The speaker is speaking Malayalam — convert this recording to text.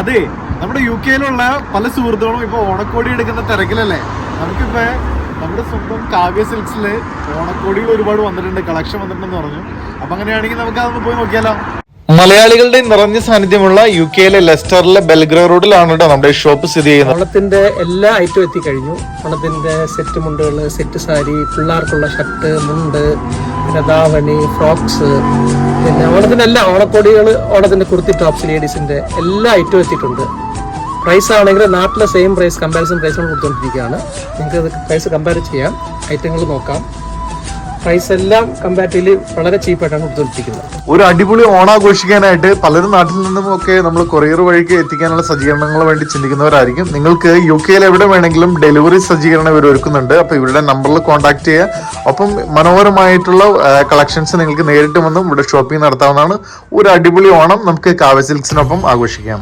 അതെ നമ്മുടെ യു കെയിലുള്ള പല സുഹൃത്തുക്കളും ഇപ്പൊ ഓണക്കോടി എടുക്കുന്ന തിരക്കിലല്ലേ? നമുക്കിപ്പോ നമ്മുടെ സ്വന്തം കാവ്യ സിൽക്സിൽ ഓണക്കോടികൾ ഒരുപാട് വന്നിട്ടുണ്ട് കളക്ഷൻ വന്നിട്ടുണ്ടെന്ന് പറഞ്ഞു. അപ്പൊ അങ്ങനെയാണെങ്കിൽ നമുക്ക് അതൊന്ന് പോയി നോക്കിയാലോ? മലയാളികളുടെ നിറഞ്ഞ സാന്നിധ്യമുള്ള യു കെയിലെ ലെസ്റ്ററിലെ ബെൽഗ്രോ റോഡിലാണ് കേട്ടോ നമ്മുടെ ഷോപ്പ് സ്ഥിതി ചെയ്യുന്നത്. ഓണത്തിന്റെ എല്ലാ ഐറ്റവും എത്തിക്കഴിഞ്ഞു. ഓണത്തിന്റെ സെറ്റ് മുണ്ടുകൾ സെറ്റ് സാരി പിള്ളേർക്കുള്ള ഷർട്ട് മുണ്ട് പിന്നെ ദാവണി ഫ്രോക്സ് പിന്നെ ഓണത്തിന്റെ എല്ലാ ഓണക്കോടികൾ ഓണത്തിന്റെ കുർത്തി ടോപ്സ് ലേഡീസിന്റെ എല്ലാ ഐറ്റവും എത്തിയിട്ടുണ്ട്. പ്രൈസ് ആണെങ്കിൽ നാട്ടിലെ സെയിം പ്രൈസ് കമ്പാരിസൺ പ്രൈസ് കൊടുത്തുകൊണ്ടിരിക്കുകയാണ് നിങ്ങൾക്ക് പ്രൈസ് കമ്പയർ ചെയ്യാം. ഐറ്റങ്ങൾ നോക്കാം. പ്രൈസ് എല്ലാം കമ്പാരിറ്റീവ്ലി വളരെ ചീപ്പായിട്ടാണ് കൊടുത്തുകൊണ്ടിരിക്കുന്നത് ഒരു അടിപൊളി ഓണാഘോഷിക്കാനായിട്ട് പലരും നാട്ടിൽ നിന്നും ഒക്കെ നമ്മൾ കൊറിയർ വഴിക്ക് എത്തിക്കാനുള്ള സജ്ജീകരണങ്ങൾ വേണ്ടി ചിന്തിക്കുന്നവരായിരിക്കും. നിങ്ങൾക്ക് യു കെയിൽ എവിടെ വേണമെങ്കിലും ഡെലിവറി സജ്ജീകരണം ഇവർ ഒരുക്കുന്നുണ്ട്. അപ്പൊ ഇവരുടെ നമ്പറിൽ കോൺടാക്ട് ചെയ്യുക. ഒപ്പം മനോഹരമായിട്ടുള്ള കളക്ഷൻസ് നിങ്ങൾക്ക് നേരിട്ട് വന്നും ഇവിടെ ഷോപ്പിംഗ് നടത്താവുന്നതാണ്. ഒരു അടിപൊളി ഓണം നമുക്ക് കാവ്യ സിൽക്സിനൊപ്പം ആഘോഷിക്കാം.